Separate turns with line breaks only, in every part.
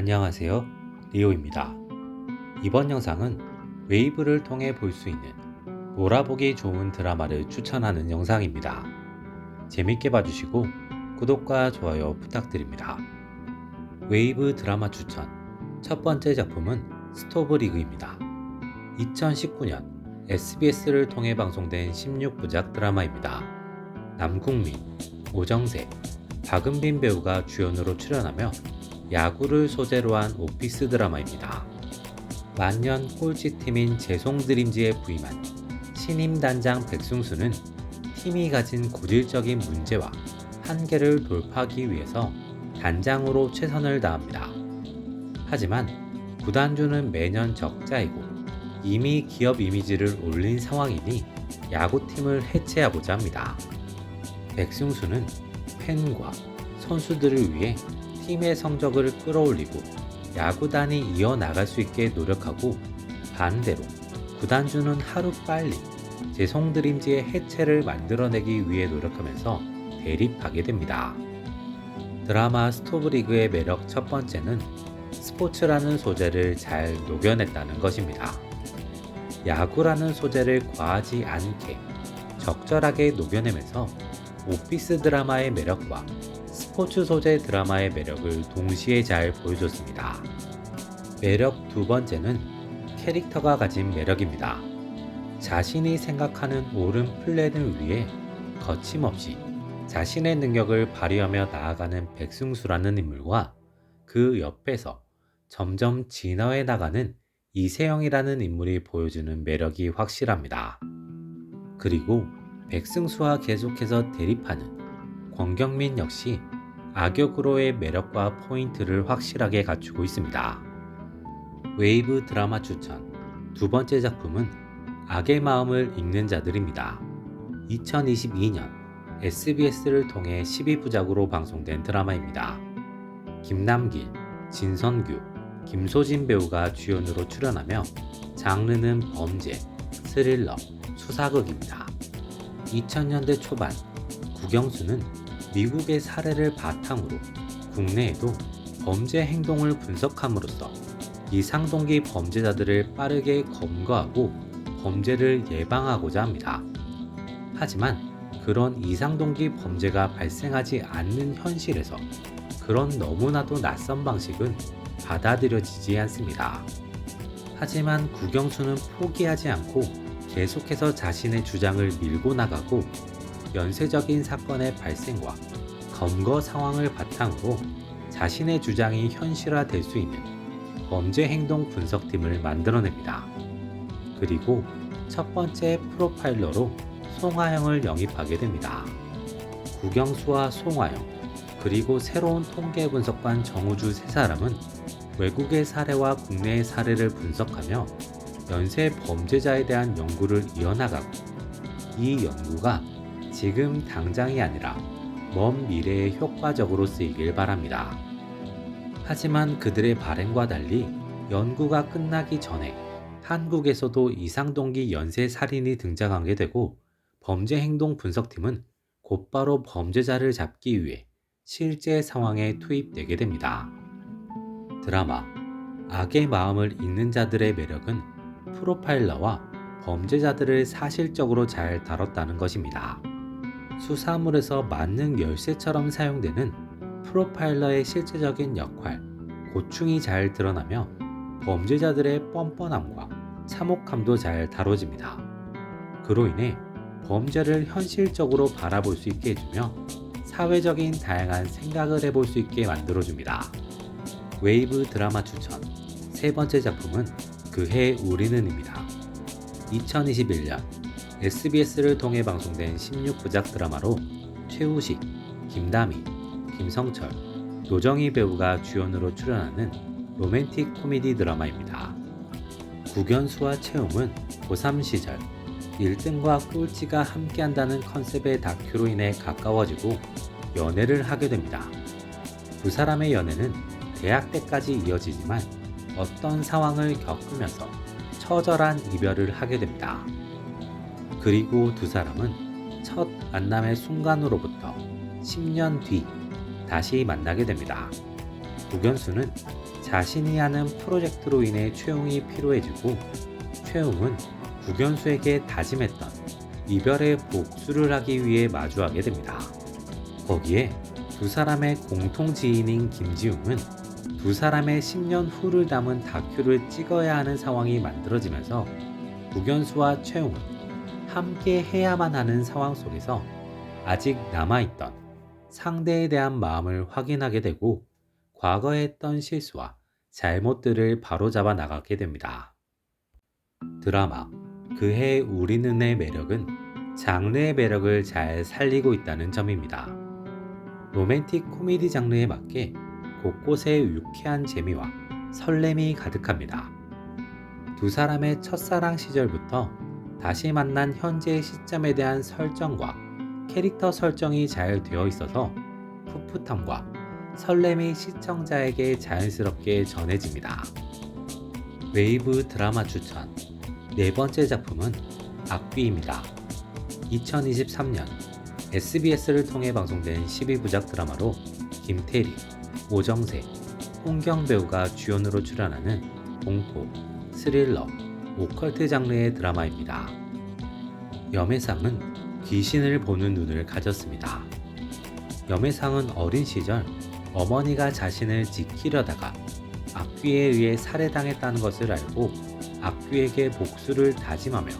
안녕하세요. 리오입니다. 이번 영상은 웨이브를 통해 볼 수 있는 몰아보기 좋은 드라마를 추천하는 영상입니다. 재밌게 봐주시고 구독과 좋아요 부탁드립니다. 웨이브 드라마 추천 첫 번째 작품은 스토브 리그입니다. 2019년 SBS를 통해 방송된 16부작 드라마입니다. 남궁민, 오정세, 박은빈 배우가 주연으로 출연하며 야구를 소재로 한 오피스 드라마입니다. 만년 꼴찌팀인 재송드림즈에 부임한 신임 단장 백승수는 팀이 가진 고질적인 문제와 한계를 돌파하기 위해서 단장으로 최선을 다합니다. 하지만 구단주는 매년 적자이고 이미 기업 이미지를 올린 상황이니 야구팀을 해체하고자 합니다. 백승수는 팬과 선수들을 위해 팀의 성적을 끌어올리고 야구단이 이어나갈 수 있게 노력하고 반대로 구단주는 하루 빨리 재송드림즈의 해체를 만들어내기 위해 노력하면서 대립하게 됩니다. 드라마 스토브리그의 매력 첫 번째는 스포츠라는 소재를 잘 녹여냈다는 것입니다. 야구라는 소재를 과하지 않게 적절하게 녹여내면서 오피스 드라마의 매력과 스포츠 소재 드라마의 매력을 동시에 잘 보여줬습니다. 매력 두 번째는 캐릭터가 가진 매력입니다. 자신이 생각하는 옳은 플랜을 위해 거침없이 자신의 능력을 발휘하며 나아가는 백승수라는 인물과 그 옆에서 점점 진화해 나가는 이세영이라는 인물이 보여주는 매력이 확실합니다. 그리고 백승수와 계속해서 대립하는 권경민 역시 악역으로의 매력과 포인트를 확실하게 갖추고 있습니다. 웨이브 드라마 추천 두 번째 작품은 악의 마음을 읽는 자들입니다. 2022년 SBS를 통해 12부작으로 방송된 드라마입니다. 김남길, 진선규, 김소진 배우가 주연으로 출연하며 장르는 범죄, 스릴러, 수사극입니다. 2000년대 초반 국영수는 미국의 사례를 바탕으로 국내에도 범죄 행동을 분석함으로써 이상동기 범죄자들을 빠르게 검거하고 범죄를 예방하고자 합니다. 하지만 그런 이상동기 범죄가 발생하지 않는 현실에서 그런 너무나도 낯선 방식은 받아들여지지 않습니다. 하지만 국영수는 포기하지 않고 계속해서 자신의 주장을 밀고 나가고 연쇄적인 사건의 발생과 검거 상황을 바탕으로 자신의 주장이 현실화될 수 있는 범죄 행동 분석팀을 만들어냅니다. 그리고 첫 번째 프로파일러로 송하영을 영입하게 됩니다. 국영수와 송하영, 그리고 새로운 통계 분석관 정우주 세 사람은 외국의 사례와 국내의 사례를 분석하며 연쇄 범죄자에 대한 연구를 이어나가고 이 연구가 지금 당장이 아니라 먼 미래에 효과적으로 쓰이길 바랍니다. 하지만 그들의 발행과 달리 연구가 끝나기 전에 한국에서도 이상동기 연쇄 살인이 등장하게 되고 범죄 행동 분석팀은 곧바로 범죄자를 잡기 위해 실제 상황에 투입되게 됩니다. 드라마 악의 마음을 읽는 자들의 매력은 프로파일러와 범죄자들을 사실적으로 잘 다뤘다는 것입니다. 수사물에서 만능 열쇠처럼 사용되는 프로파일러의 실제적인 역할, 고충이 잘 드러나며 범죄자들의 뻔뻔함과 참혹함도 잘 다뤄집니다. 그로 인해 범죄를 현실적으로 바라볼 수 있게 해주며 사회적인 다양한 생각을 해볼 수 있게 만들어줍니다. 웨이브 드라마 추천 세 번째 작품은 그해 우리는입니다. 2021년 SBS를 통해 방송된 16부작 드라마로 최우식, 김다미, 김성철, 노정희 배우가 주연으로 출연하는 로맨틱 코미디 드라마입니다. 국연수와 채움은 고3 시절 1등과 꼴찌가 함께한다는 컨셉의 다큐로 인해 가까워지고 연애를 하게 됩니다. 두 사람의 연애는 대학 때까지 이어지지만 어떤 상황을 겪으면서 처절한 이별을 하게 됩니다. 그리고 두 사람은 첫 만남의 순간으로부터 10년 뒤 다시 만나게 됩니다. 국연수는 자신이 하는 프로젝트로 인해 최웅이 피로해지고 최웅은 국연수에게 다짐했던 이별의 복수를 하기 위해 마주하게 됩니다. 거기에 두 사람의 공통 지인인 김지웅은 두 사람의 10년 후를 담은 다큐를 찍어야 하는 상황이 만들어지면서 국연수와 최웅은 함께 해야만 하는 상황 속에서 아직 남아있던 상대에 대한 마음을 확인하게 되고 과거에 했던 실수와 잘못들을 바로잡아 나가게 됩니다. 드라마 그해 우리는의 매력은 장르의 매력을 잘 살리고 있다는 점입니다. 로맨틱 코미디 장르에 맞게 곳곳에 유쾌한 재미와 설렘이 가득합니다. 두 사람의 첫사랑 시절부터 다시 만난 현재의 시점에 대한 설정과 캐릭터 설정이 잘 되어 있어서 풋풋함과 설렘이 시청자에게 자연스럽게 전해집니다. 웨이브 드라마 추천 네 번째 작품은 악귀입니다. 2023년 SBS를 통해 방송된 12부작 드라마로 김태리, 오정세, 홍경 배우가 주연으로 출연하는 공포, 스릴러, 오컬트 장르의 드라마입니다. 염혜상은 귀신을 보는 눈을 가졌습니다. 염혜상은 어린 시절 어머니가 자신을 지키려다가 악귀에 의해 살해당했다는 것을 알고 악귀에게 복수를 다짐하며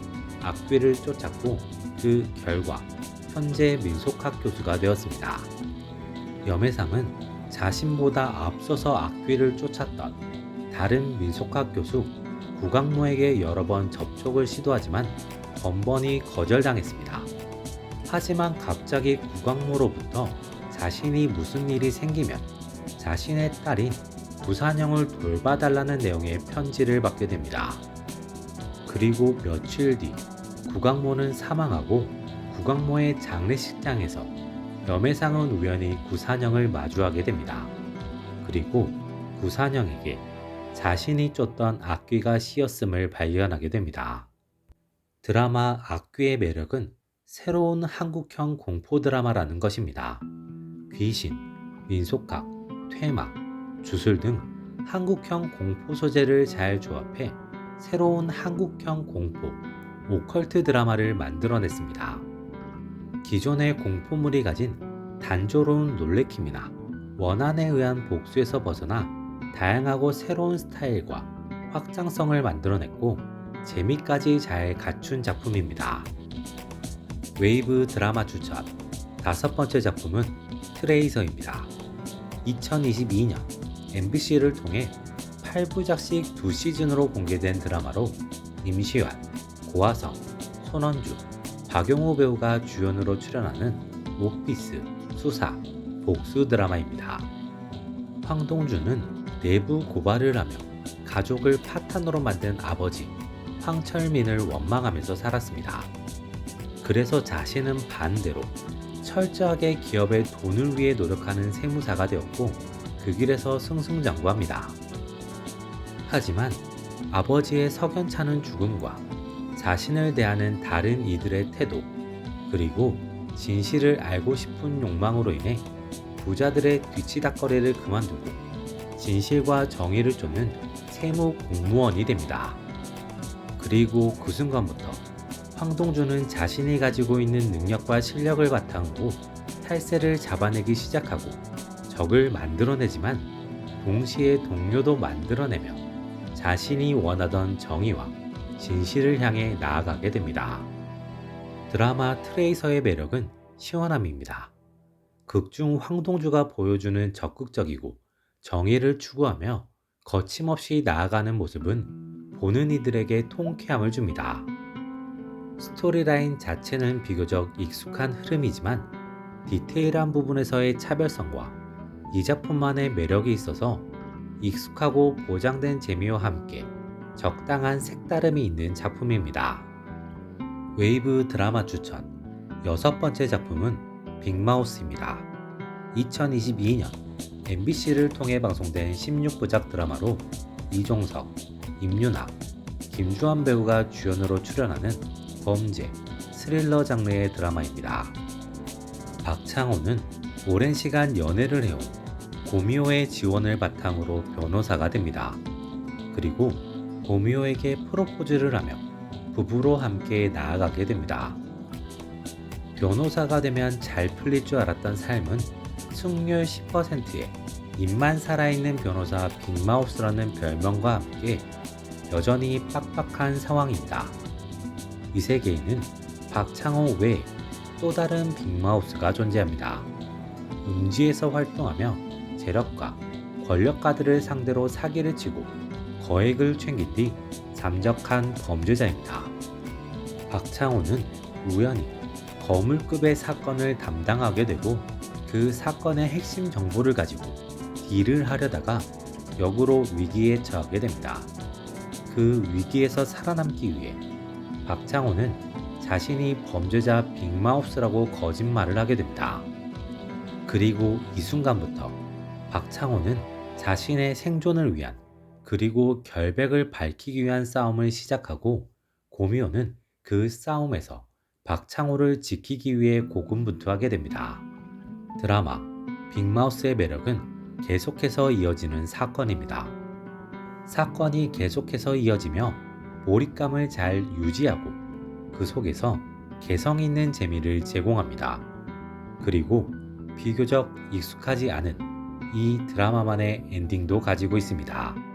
악귀를 쫓았고 그 결과 현재 민속학 교수가 되었습니다. 염혜상은 자신보다 앞서서 악귀를 쫓았던 다른 민속학 교수 구강모에게 여러 번 접촉을 시도하지만 번번이 거절당했습니다. 하지만 갑자기 구강모로부터 자신이 무슨 일이 생기면 자신의 딸인 부산형을 돌봐달라는 내용의 편지를 받게 됩니다. 그리고 며칠 뒤 구강모는 사망하고 구강모의 장례식장에서 염혜상은 우연히 구산형을 마주하게 됩니다. 그리고 구산형에게 자신이 쫓던 악귀가 씌었음을 발견하게 됩니다. 드라마 악귀의 매력은 새로운 한국형 공포 드라마라는 것입니다. 귀신, 민속학, 퇴막, 주술 등 한국형 공포 소재를 잘 조합해 새로운 한국형 공포, 오컬트 드라마를 만들어냈습니다. 기존의 공포물이 가진 단조로운 놀래킴이나 원한에 의한 복수에서 벗어나 다양하고 새로운 스타일과 확장성을 만들어냈고 재미까지 잘 갖춘 작품입니다. 웨이브 드라마 추천 다섯 번째 작품은 트레이서입니다. 2022년 MBC를 통해 8부작씩 2시즌으로 공개된 드라마로 임시완, 고화성, 손원주, 박용호 배우가 주연으로 출연하는 오피스, 수사, 복수 드라마입니다. 황동주는 내부 고발을 하며 가족을 파탄으로 만든 아버지 황철민을 원망하면서 살았습니다. 그래서 자신은 반대로 철저하게 기업의 돈을 위해 노력하는 세무사가 되었고 그 길에서 승승장구합니다. 하지만 아버지의 석연찮은 죽음과 자신을 대하는 다른 이들의 태도 그리고 진실을 알고 싶은 욕망으로 인해 부자들의 뒤치다거리를 그만두고 진실과 정의를 쫓는 세무 공무원이 됩니다. 그리고 그 순간부터 황동주는 자신이 가지고 있는 능력과 실력을 바탕으로 탈세를 잡아내기 시작하고 적을 만들어내지만 동시에 동료도 만들어내며 자신이 원하던 정의와 진실을 향해 나아가게 됩니다. 드라마 트레이서의 매력은 시원함입니다. 극중 황동주가 보여주는 적극적이고 정의를 추구하며 거침없이 나아가는 모습은 보는 이들에게 통쾌함을 줍니다. 스토리라인 자체는 비교적 익숙한 흐름이지만 디테일한 부분에서의 차별성과 이 작품만의 매력이 있어서 익숙하고 보장된 재미와 함께 적당한 색다름이 있는 작품입니다. 웨이브 드라마 추천 여섯 번째 작품은 빅마우스입니다. 2022년 MBC를 통해 방송된 16부작 드라마로 이종석, 임윤아, 김주환 배우가 주연으로 출연하는 범죄, 스릴러 장르의 드라마입니다. 박창호는 오랜 시간 연애를 해온 고미호의 지원을 바탕으로 변호사가 됩니다. 그리고 고미호에게 프로포즈를 하며 부부로 함께 나아가게 됩니다. 변호사가 되면 잘 풀릴 줄 알았던 삶은 승률 10%에 입만 살아있는 변호사 빅마우스라는 별명과 함께 여전히 빡빡한 상황입니다. 이 세계에는 박창호 외에 또 다른 빅마우스가 존재합니다. 음지에서 활동하며 재력가, 권력가들을 상대로 사기를 치고 거액을 챙긴 뒤 잠적한 범죄자입니다. 박창호는 우연히 거물급의 사건을 담당하게 되고 그 사건의 핵심 정보를 가지고 딜을 하려다가 역으로 위기에 처하게 됩니다. 그 위기에서 살아남기 위해 박창호는 자신이 범죄자 빅마우스라고 거짓말을 하게 됩니다. 그리고 이 순간부터 박창호는 자신의 생존을 위한 그리고 결백을 밝히기 위한 싸움을 시작하고 고미호는 그 싸움에서 박창호를 지키기 위해 고군분투하게 됩니다. 드라마 빅마우스의 매력은 계속해서 이어지는 사건입니다. 사건이 계속해서 이어지며 몰입감을 잘 유지하고 그 속에서 개성 있는 재미를 제공합니다. 그리고 비교적 익숙하지 않은 이 드라마만의 엔딩도 가지고 있습니다.